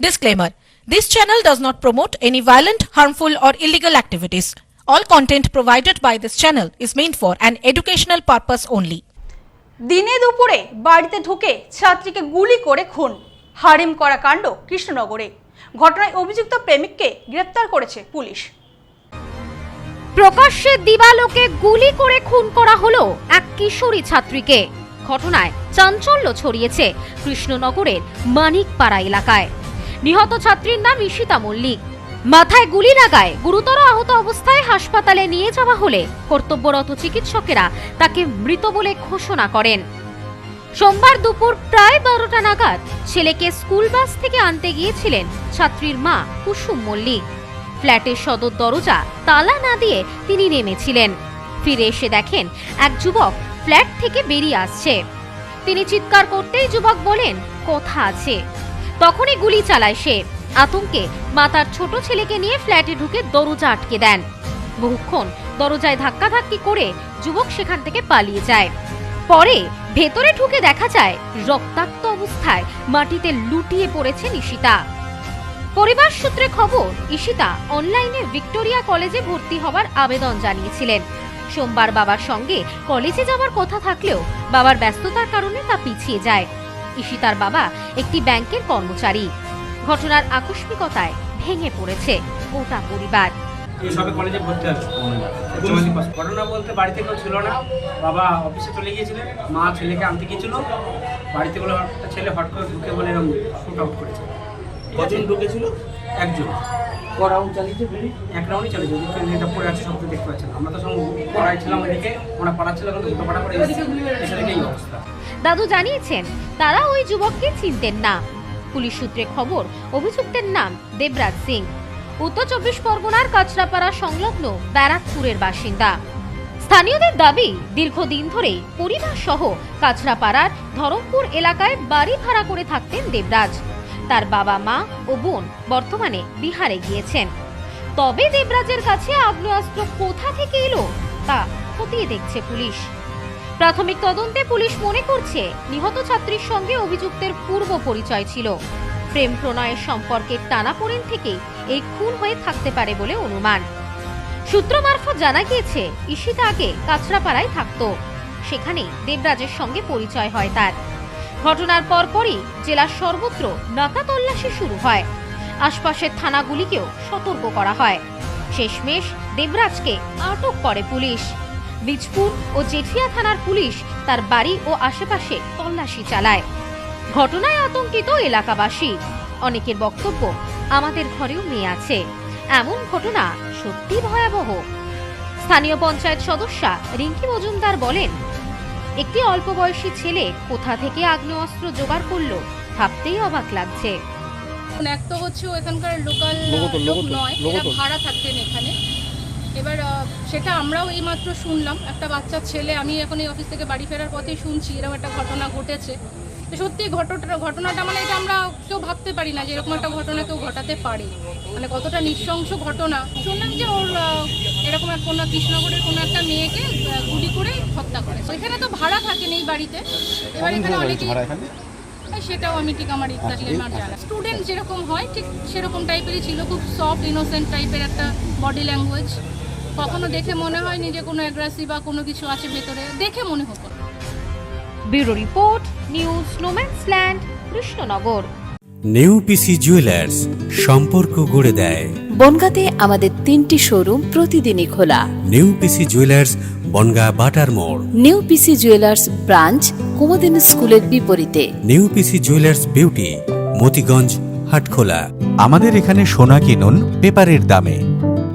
Disclaimer This channel does not promote any violent, harmful, or illegal activities. All content provided by this channel is meant for an educational purpose only. দিনে দুপুরে বাড়িতে ঢুকে ছাত্রীকে গুলি করে খুন হারিম করা কাণ্ড কৃষ্ণনগরে ঘটনায় অভিযুক্ত প্রেমিককে গ্রেপ্তার করেছে পুলিশ প্রকাশ্যে দিবালোকে গুলি করে খুন করা হলো এক কিশোরী ছাত্রীকে ঘটনায় চাঞ্চল্য ছড়িয়েছে কৃষ্ণনগরের মানিকপাড়া এলাকায় নিহত ছাত্রীর নাম ঈশিতা মল্লিক। মাথায় গুলি লাগায় গুরুতর আহত অবস্থায় হাসপাতালে নিয়ে যাওয়া হলে কর্তব্যরত চিকিৎসকেরা তাকে মৃত বলে ঘোষণা করেন। সোমবার দুপুর প্রায় বারোটা নাগাদ ছেলেকে স্কুল বাস থেকে আনতে গিয়েছিলেন ছাত্রীর মা কুসুম মল্লিক। ফ্ল্যাটের সদর দরজা তালা না দিয়ে তিনি নেমেছিলেন। ফিরে এসে দেখেন এক যুবক ফ্ল্যাট থেকে বেরিয়ে আসছে। তিনি চিৎকার করতেই যুবক বলেন, কথা আছে। তখনই গুলি চালায় সে। আতঙ্কে মাতার ছোট ছেলেকে নিয়ে ফ্ল্যাটে ঢুকে দরজা আটকে দেন। বহুক্ষণ দরজায় ধাক্কাধাক্কি করে যুবক সেখান থেকে পালিয়ে যায়। পরে ভেতরে ঢুকে দেখা যায়, রক্তাক্ত অবস্থায় মাটিতে লুটিয়ে পড়েছে নিশিতা। পরিবার সূত্রে খবর, ঈশিতা অনলাইনে ভিক্টোরিয়া কলেজে ভর্তি হওয়ার আবেদন জানিয়েছিলেন। সোমবার বাবার সঙ্গে কলেজে যাওয়ার কথা থাকলেও বাবার ব্যস্ততার কারণে তা পিছিয়ে যায়। ঈশিতার বাবা একটি ব্যাংকের কর্মচারী। ঘটনার আকস্মিকতায় ভেঙে পড়েছে গোটা পরিবার। সবে কলেজে ভর্তি ঘটনা বলতে বাড়িতে কেউ ছিল না। বাবা অফিসে চলে গিয়েছিলেন। মা ছেলেকে আনতে গিয়েছিল। বাড়িতে বলে একটা ছেলে হট করে ঢুকে বলে এরকম শুট আউট করেছে। কজন ঢুকেছিল? একজন। ক রাউন্ড চালিয়েছে এক রাউন্ডই চলে যদি ট্রেনটা পড়ে আছে সব দেখতে পাচ্ছেন। আমরা তো সঙ্গে পড়াই ছিলাম ওইদিকে ওরা পড়া ছিল কিন্তু করে এসে এই অবস্থা। দাদু জানিয়েছেন, তারা ওই যুবককে চিনতেন না। পুলিশ সূত্রে খবর, অভিযুক্তের নাম দেবরাজ সিং। উত্তর চব্বিশ পরগনার কাছড়াপাড়া সংলগ্ন ব্যারাকপুরের বাসিন্দা। স্থানীয়দের দাবি, দীর্ঘদিন ধরে পরিবার সহ কাছড়াপাড়ার ধরমপুর এলাকায় বাড়ি ভাড়া করে থাকতেন দেবরাজ। তার বাবা মা ও বোন বর্তমানে বিহারে গিয়েছেন। তবে দেবরাজের কাছে আগ্নেয়াস্ত্র কোথা থেকে এলো, তা খতিয়ে দেখছে পুলিশ। প্রাথমিক তদন্তে পুলিশ মনে করছে নিহত ছাত্রীর সঙ্গে অভিযুক্তের পূর্ব পরিচয় ছিল। প্রেম প্রণয়ের সম্পর্কের টানাপোড়েন থেকে এই খুন হয়ে থাকতে পারে বলে অনুমান। সূত্র মারফত জানা গিয়েছে, ঈশিতা আগে কাছড়াপাড়ায় থাকতো। সেখানে দেবরাজের সঙ্গে পরিচয় হয় তার। ঘটনার পরপরই জেলার সর্বত্র নাকা তল্লাশি শুরু হয়। আশপাশের থানাগুলিকেও সতর্ক করা হয়। শেষমেশ দেবরাজকে আটক করে পুলিশ। বীজপুর ও জেঠিয়া থানার পুলিশ তার বাড়ি ও আশেপাশে তল্লাশি চালায়। ঘটনায় আতঙ্কিত এলাকাবাসী। অনেকের বক্তব্য আমাদের ঘরেও মেয়ে আছে। এমন ঘটনা সত্যি ভয়াবহ। স্থানীয় পঞ্চায়েত সদস্যা রিঙ্কি মজুমদার বলেন একটি অল্প বয়সী ছেলে কোথা থেকে আগ্নেয়াস্ত্র জোগাড় করল ভাবতেই অবাক লাগছে। এক তো হচ্ছে এখানকার লোকাল লোক নয় এরা ভাড়া থাকতেন এখানে। এবার সেটা আমরাও এইমাত্র শুনলাম। একটা বাচ্চা ছেলে আমি এখন এই অফিস থেকে বাড়ি ফেরার পথেই শুনছি এরকম একটা ঘটনা ঘটেছে। তো সত্যি ঘটনাটা ঘটনাটা মানে এটা আমরা কেউ ভাবতে পারি না যে এরকম একটা ঘটনা কেউ ঘটাতে পারে। মানে কতটা নৃশংস ঘটনা। শুনলাম যে ওর এরকম এক কোনো কৃষ্ণনগরের কোনো একটা মেয়েকে গুলি করে হত্যা করে। এখানে তো ভাড়া থাকেন এই বাড়িতে। এবার এখানে অনেকেই হ্যাঁ, সেটাও আমি ঠিক আমার ইচ্ছা ছিল আমার জানা স্টুডেন্ট যেরকম হয় ঠিক সেরকম টাইপেরই ছিল খুব সফট ইনোসেন্ট টাইপের একটা বডি ল্যাঙ্গুয়েজ কখনো দেখে মনে হয়নি যে কোনো অ্যাগ্রেসিভ বা কোনো কিছু আছে ভেতরে? দেখে মনে হতো। Bureau report news no man's land Krishnanagar. New PC jewellers সম্পর্ক গড়ে দেয়। বনগাঁতে আমাদের তিনটি শোরুম প্রতিদিনই খোলা। নেউপিসি জুয়েলার্স বনগা বাটার মোড়। New PC jewellers branch Kumudini স্কুলের বিপরীতে। New PC jewellers beauty Motiganj Hatkhola. আমাদের এখানে সোনা কিনুন পেপারের দামে।